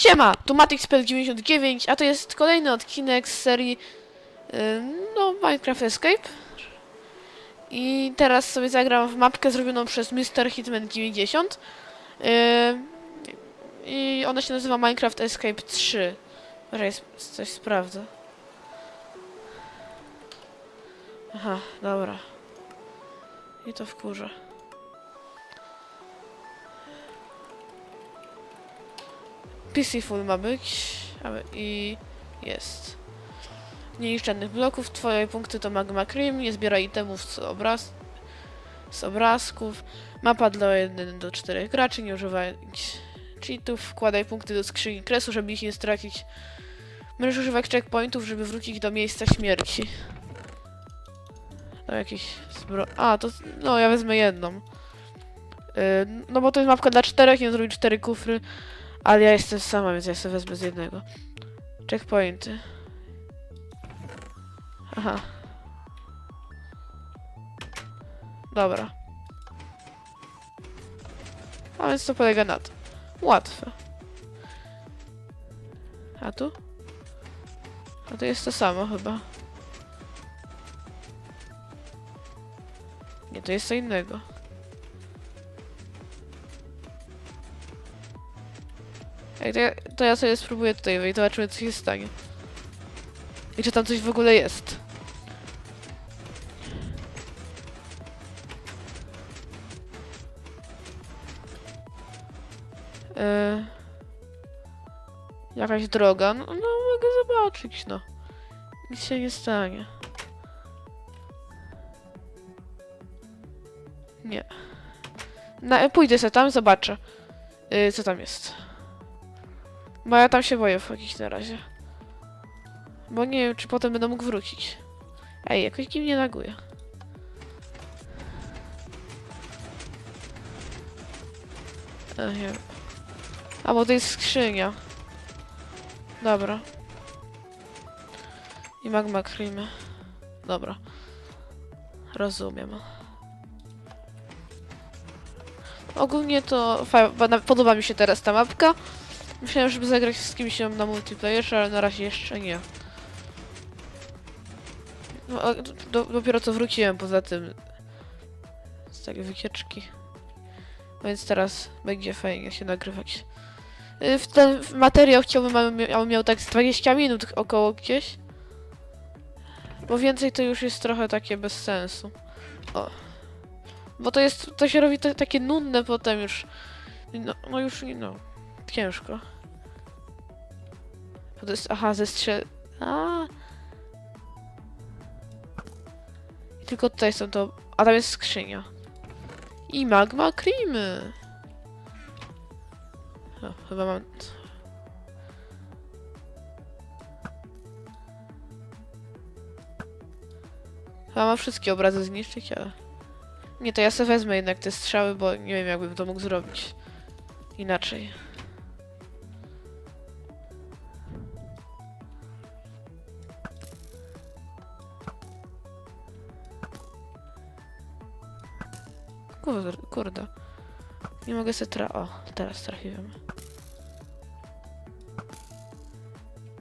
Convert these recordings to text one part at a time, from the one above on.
Siema, tu MatixPel99, a to jest kolejny odcinek z serii y, no, Minecraft Escape. I teraz sobie zagram w mapkę zrobioną przez Mr. Hitman 90. Y, I ona się nazywa Minecraft Escape 3. Może coś sprawdzę. Aha, dobra. I to wkurzę. Peaceful ma być. I jest. Nie niszcz żadnych bloków. Twoje punkty to Magma Cream. Nie zbieraj itemów z, obraz z obrazków. Mapa dla 1 do 4 graczy. Nie używaj cheatów. Wkładaj punkty do skrzyni kresu, żeby ich nie stracić. Możesz używać checkpointów, żeby wrócić do miejsca śmierci. To jakieś zbro... A, to... No, ja wezmę jedną. Yy, no bo to jest mapka dla czterech, nie zrobić cztery kufry. Ale ja jestem sama, więc ja sobie wezmę z jednego. Checkpointy. Aha. Dobra. A więc to polega na tym. Łatwe. A tu? A to jest to samo chyba. Nie, to jest co innego. Ej, to ja, to ja sobie spróbuję tutaj wejść, zobaczymy co się stanie. I czy tam coś w ogóle jest. Yy, jakaś droga. No, no mogę zobaczyć, no. Nic się nie stanie. Nie. Na, pójdę sobie tam, zobaczę. Yy, co tam jest. Bo ja tam się boję wchodzić na razie. Bo nie wiem, czy potem będę mógł wrócić. Ej, jakoś dziwnie laguje. Ej, nie wiem. A, bo to jest skrzynia. Dobra. I magma creamy. Dobra. Rozumiem. Ogólnie to podoba mi się teraz ta mapka. Myślałem, żeby zagrać z kimś na multiplayerze, ale na razie jeszcze nie. No, a do, dopiero co wróciłem poza tym z takiej wycieczki. Więc teraz będzie fajnie się nagrywać. Y, W ten materiał chciałbym, aby miał, miał tak z 20 minut około gdzieś. Bo więcej to już jest trochę takie bez sensu. O. Bo to jest, to się robi to, takie nudne potem już. No, no już no. Ciężko. To jest, aha, ze strzel... A. I tylko tutaj są to... A tam jest skrzynia. I magma creamy. O, chyba mam... Chyba mam wszystkie obrazy zniszczyć, ale... Nie, to ja sobie wezmę jednak te strzały, bo nie wiem, jakbym to mógł zrobić. Inaczej. Kurde, kurde. Nie mogę sobie tra... O, teraz trafiłem.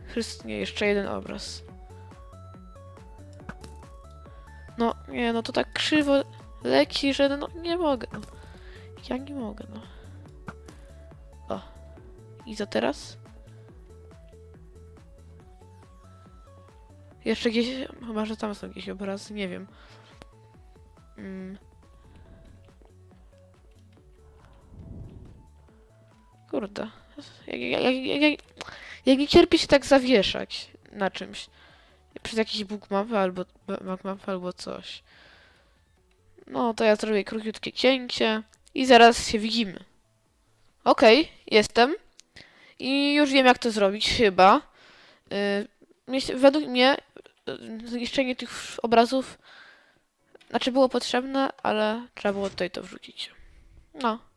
Chryst, nie, jeszcze jeden obraz. No, nie, no to tak krzywo leci, że no nie mogę. No. Ja nie mogę, no. O. I co teraz? Jeszcze gdzieś... Chyba, że tam są jakieś obrazy, nie wiem. Mm. Jak, jak, jak, jak, jak nie cierpi się tak zawieszać na czymś. Przez jakiś bóg mapy albo bug mapy albo coś. No to ja zrobię króciutkie cięcie i zaraz się widzimy. Okej, jestem. I już wiem jak to zrobić, chyba. Yy, według mnie yy, zniszczenie tych obrazów znaczy było potrzebne, ale trzeba było tutaj to wrzucić. No.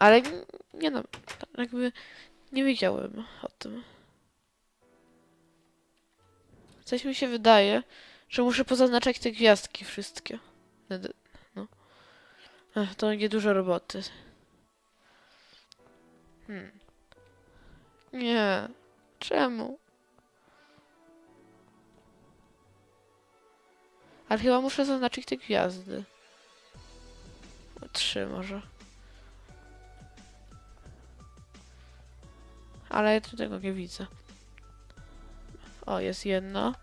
Ale nie no, jakby nie wiedziałem o tym. Coś mi się wydaje, że muszę pozaznaczać te gwiazdki wszystkie. No. Ech, to będzie dużo roboty. Hmm. Nie. Czemu? Ale chyba muszę zaznaczyć te gwiazdy. Trzy może. Ale ja tu tego nie widzę. O, jest jedna.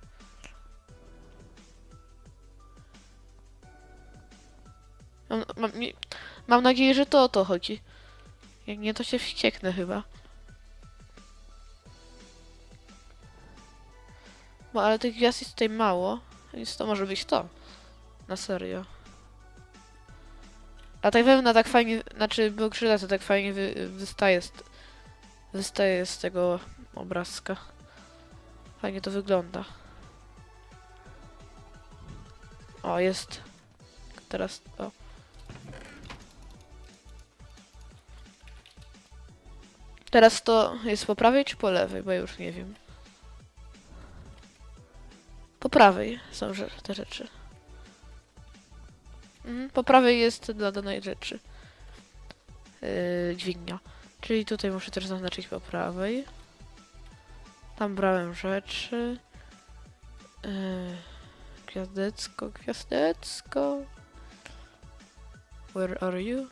Mam, mam, mam nadzieję, że to o to chodzi. Jak nie, to się wścieknę chyba. Bo ale tych gwiazd jest tutaj mało, więc to może być to. Na serio. A tak wełna tak fajnie, znaczy Bokrzyda to tak fajnie wy, wystaje, z, wystaje z tego obrazka. Fajnie to wygląda. O, jest. Teraz, o. Teraz to jest po prawej czy po lewej, bo ja już nie wiem. Po prawej są te rzeczy. Mhm, po prawej jest dla danej rzeczy. Yy, dźwignia. Czyli tutaj muszę też zaznaczyć po prawej. Tam brałem rzeczy. Yy, gwiazdecko, gwiazdecko. Where are you?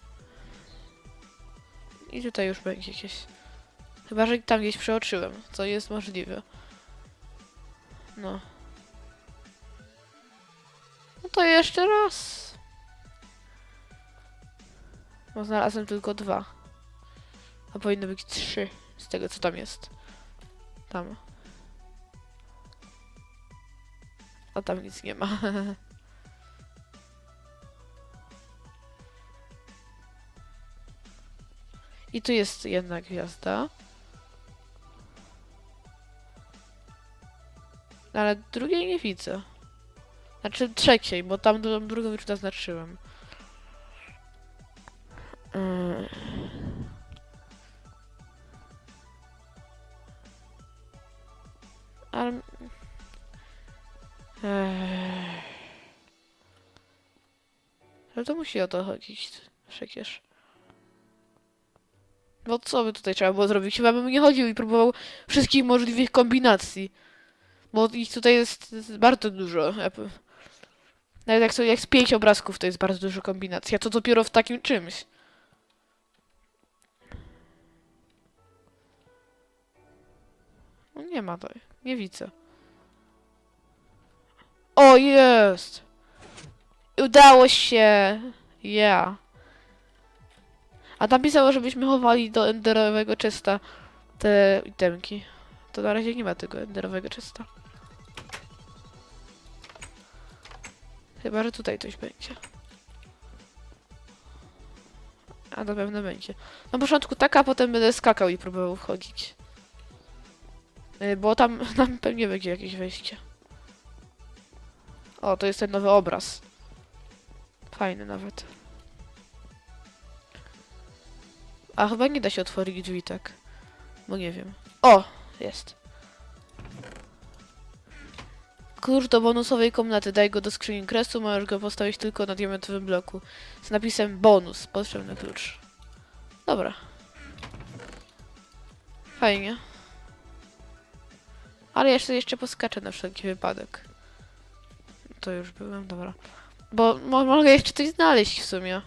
I tutaj już będzie jakieś. Chyba, że tam gdzieś przeoczyłem, co jest możliwe. No. No to jeszcze raz. Bo znalazłem tylko dwa. A powinno być trzy z tego, co tam jest. Tam. A tam nic nie ma. I tu jest jedna gwiazda. Ale drugiej nie widzę. Znaczy trzeciej, bo tam drugą, już zaznaczyłem. Yy. Ech. Ale to musi o to chodzić przecież. No co by tutaj trzeba było zrobić? Chyba bym nie chodził i próbował wszystkich możliwych kombinacji. Bo ich tutaj jest bardzo dużo. Nawet jak, sobie, jak z pięć obrazków to jest bardzo dużo kombinacji, a to dopiero w takim czymś. No nie ma tutaj. Nie widzę. O, jest! Udało się! Ja. A tam pisało, żebyśmy chowali do enderowego czysta te itemki. To na razie nie ma tego enderowego czysta. Chyba, że tutaj coś będzie. A na pewno będzie. Na początku tak, a potem będę skakał i próbował wchodzić. Y, Bo tam, tam pewnie będzie jakieś wejście. O, to jest ten nowy obraz. Fajny nawet. A chyba nie da się otworzyć drzwi tak. Bo nie wiem. O! Jest. Klucz do bonusowej komnaty. Daj go do skrzyni kresu. Możesz go postawić tylko na diamentowym bloku. Z napisem bonus. Potrzebny klucz. Dobra. Fajnie. Ale jeszcze, jeszcze poskaczę na wszelki wypadek. To już byłem, dobra. Bo mo mogę jeszcze coś znaleźć w sumie.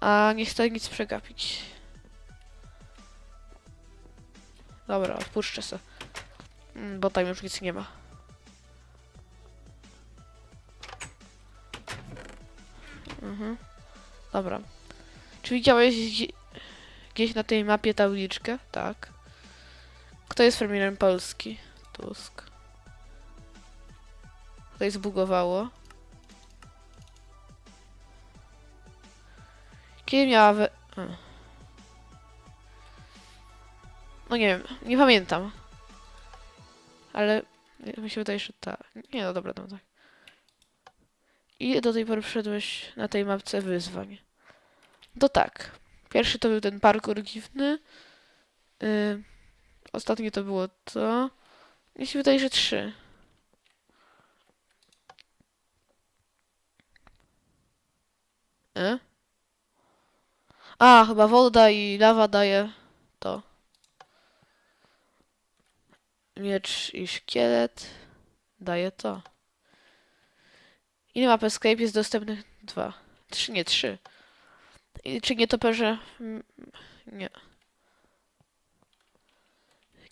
A nie chcę nic przegapić. Dobra, odpuszczę se. Mm, Bo tam już nic nie ma. Mhm. Dobra. Czy widziałeś gdzie- gdzieś na tej mapie tabliczkę? Tak. Kto jest premierem Polski? Tusk. Tutaj zbugowało. Kiedy miała we... No nie wiem, nie pamiętam. Ale mi się wydaje, że tak. Nie, no dobra, no tak. I do tej pory wszedłeś na tej mapce wyzwań. To tak. Pierwszy to był ten parkour dziwny. Yy, ostatnie to było to. Mi się wydaje, że trzy. E? A, chyba woda i lawa daje to. Miecz i szkielet daje to. Ile map escape jest dostępnych? Dwa. Trzy, nie, trzy. I czy nie toperze? Mm, Nie.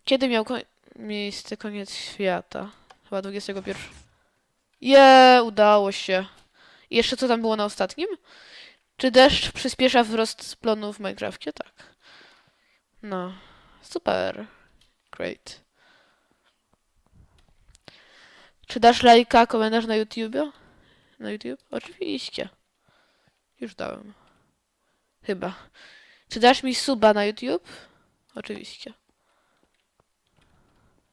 Kiedy miał koń... miejsce koniec świata? Chyba 21. Je, udało się. I jeszcze co tam było na ostatnim? Czy deszcz przyspiesza wzrost plonu w Minecrafcie? Tak. No. Super. Great. Czy dasz lajka, komentarz na YouTube? Na YouTube? Oczywiście. Już dałem. Chyba. Czy dasz mi suba na YouTube? Oczywiście.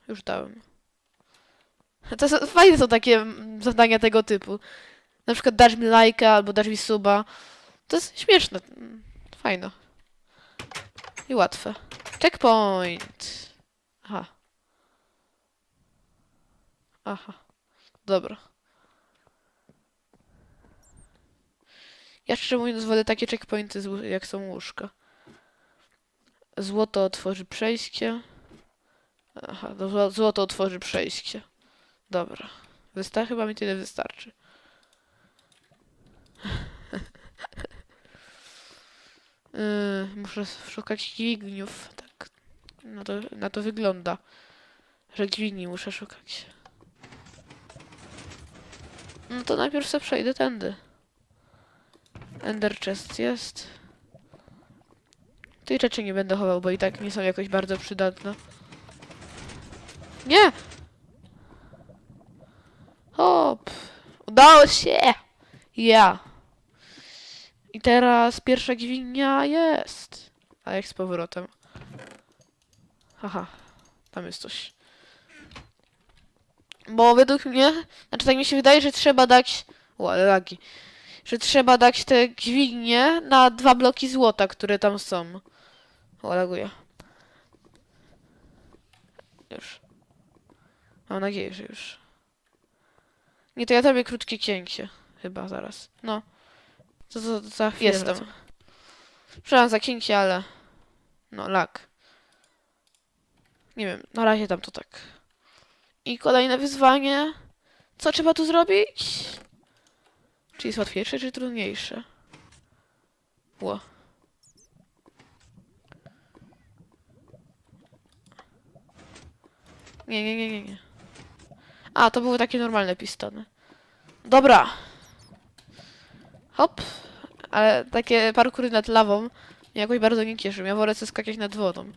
Już dałem. To są, fajne są takie zadania tego typu. Na przykład dasz mi lajka albo dasz mi suba. To jest śmieszne. Fajne. I łatwe. Checkpoint. Aha. Aha. Dobra. Ja szczerze mówiąc wolę takie checkpointy, jak są łóżka. Złoto otworzy przejście. Aha, zło- złoto otworzy przejście. Dobra. Wysta chyba mi tyle wystarczy. Yy, muszę szukać dźwigniów. Tak. No to, na to wygląda. Że dźwigni muszę szukać. No to najpierw sobie przejdę tędy. Ender chest jest. Tej rzeczy nie będę chował, bo i tak nie są jakoś bardzo przydatne. Nie! Hop! Udało się! Ja! I teraz pierwsza dźwignia jest. A jak z powrotem? Haha, tam jest coś. Bo według mnie, znaczy tak mi się wydaje, że trzeba dać. O, ale lagi. Że trzeba dać te dźwignie na dwa bloki złota, które tam są. O, laguje. Już. Mam nadzieję, że już. Nie, to ja zrobię krótkie cięcie. Chyba zaraz. No. To, to, za chwilę Jestem. wracam. Przepraszam za cięcie, ale... No, lag. Nie wiem, na razie tam to tak. I kolejne wyzwanie. Co trzeba tu zrobić? Czy jest łatwiejsze, czy trudniejsze? Ło. Nie, nie, nie, nie, nie. A, to były takie normalne pistony. Dobra. Hop. Ale takie parkury nad lawą mnie jakoś bardzo nie cieszy. Ja wolę skakać nad wodą.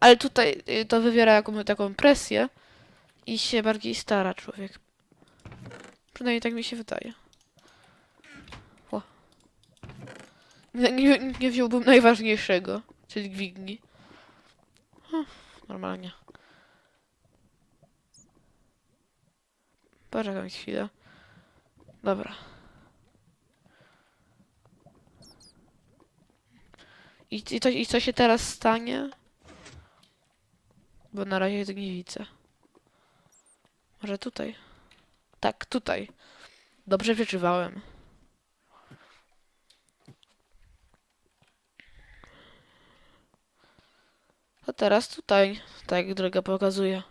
Ale tutaj y, to wywiera jaką, taką presję i się bardziej stara człowiek. Przynajmniej tak mi się wydaje. Nie, nie, nie wziąłbym najważniejszego, czyli dźwigni. Hm, normalnie. Poczekam chwilę. Dobra. I, i, to, I co się teraz stanie? Bo na razie nie widzę. Może tutaj? Tak, tutaj. Dobrze wyczuwałem. A teraz tutaj, tak jak droga pokazuje.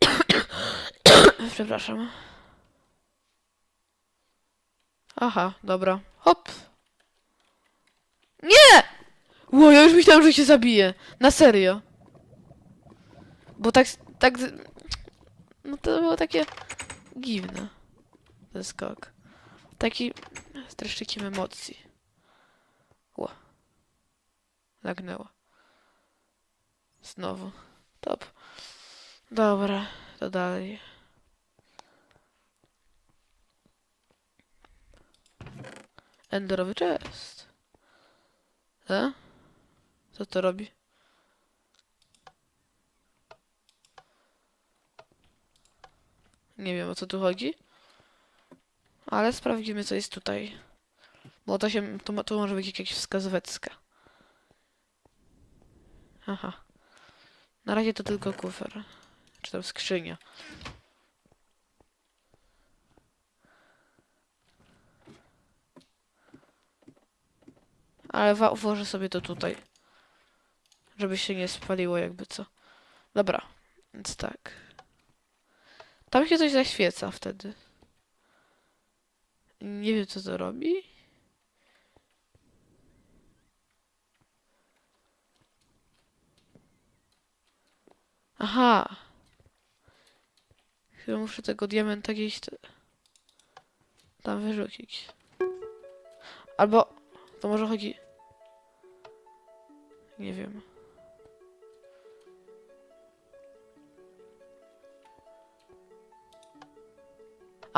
Przepraszam. Aha, dobra. Hop. Nie! Ło, ja już myślałem, że się zabije. Na serio. Bo tak, tak... No to było takie dziwne. Ten skok. Taki z dreszczykiem emocji. Ło. Lagnęło. Znowu. Top. Dobra, to dalej. Enderowy chest. E? Co to robi? Nie wiem o co tu chodzi. Ale sprawdzimy co jest tutaj. Bo to się. To, to może być jakaś wskazóweczka. Aha. Na razie to tylko kufer. Czy tam skrzynia. Ale włożę sobie to tutaj. Żeby się nie spaliło jakby co. Dobra, więc tak. Tam się coś zaświeca wtedy. Nie wiem co to robi. Aha. Chyba muszę tego diamenta gdzieś tam wyrzucić. Albo to może chodzi. Nie wiem.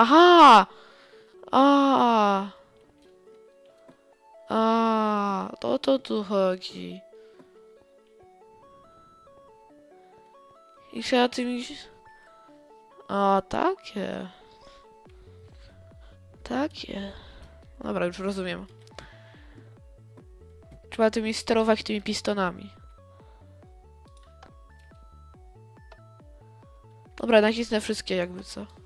Aha! A. A, to to tu chodzi. I trzeba tymi... A, takie. Takie. Dobra, już rozumiem. Trzeba tymi sterować tymi pistonami. Dobra, nacisnę wszystkie jakby co.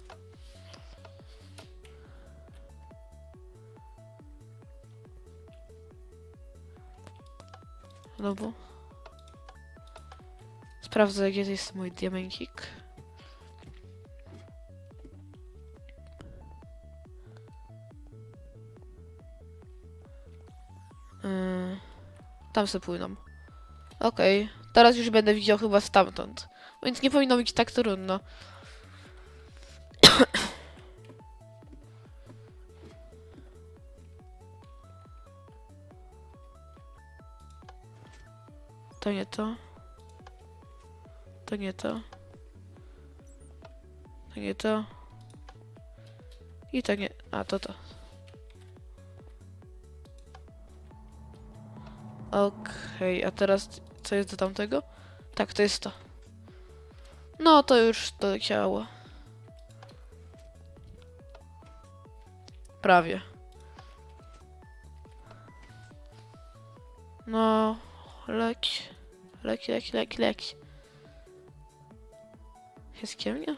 No bo... Sprawdzę, gdzie jest mój diamencik. Yy, tam se płyną. Okej, teraz już będę widział chyba stamtąd. Więc nie powinno być tak trudno. To nie to. To nie to. To nie to. I to nie. A to to. Okej, a teraz co jest do tamtego? Tak, to jest to. No to już to ciało. Prawie. No, leć. Leć, leć. Jest ciemnia?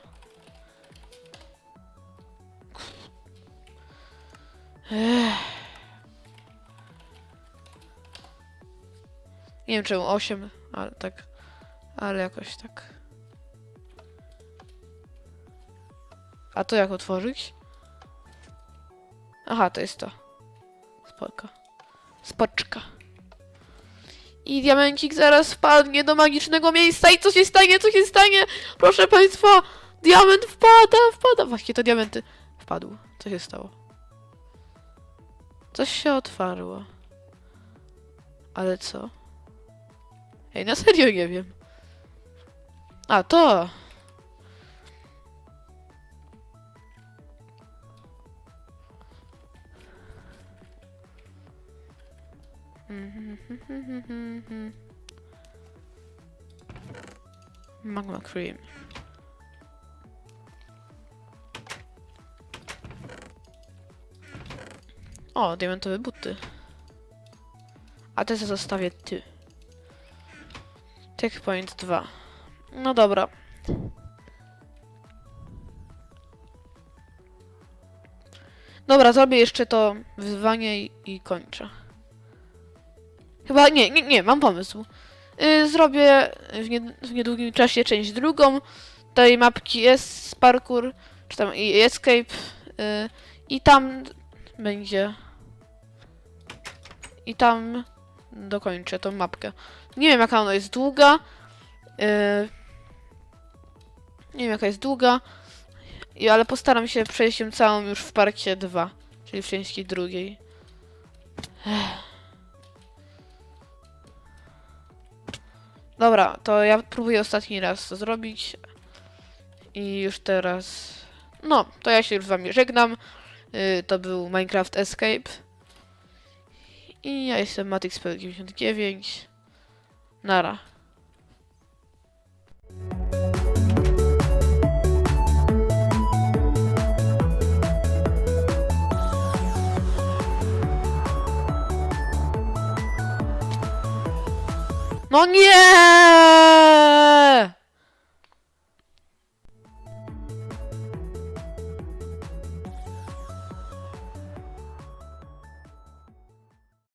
Ech. Nie wiem czemu 8, ale tak. Ale jakoś tak. A to jak otworzyć? Aha, to jest to. Spoko. Spoczka. I diamencik zaraz wpadnie do magicznego miejsca i co się stanie, co się stanie? Proszę państwa, diament wpada, wpada. Właśnie to diamenty. Wpadł. Co się stało? Coś się otwarło. Ale co? Ej, na serio nie wiem. A, to! Magma Cream. O, diamentowe buty. A te sobie zostawię ty. Checkpoint 2. No dobra. Dobra, zrobię jeszcze to wyzwanie i, i kończę. Chyba nie, nie, nie, mam pomysł. Yy, zrobię w, nie, w niedługim czasie część drugą tej mapki jest parkour, czy tam i escape yy, i tam będzie i tam dokończę tą mapkę. Nie wiem jaka ona jest długa. Yy, nie wiem jaka jest długa. I, ale postaram się przejść ją całą już w parcie 2, czyli w części drugiej. Ech. Dobra, to ja próbuję ostatni raz to zrobić. I już teraz. No, to ja się już z wami żegnam. Yy, to był Minecraft Escape. I ja jestem Matixpel99. Nara. No nie!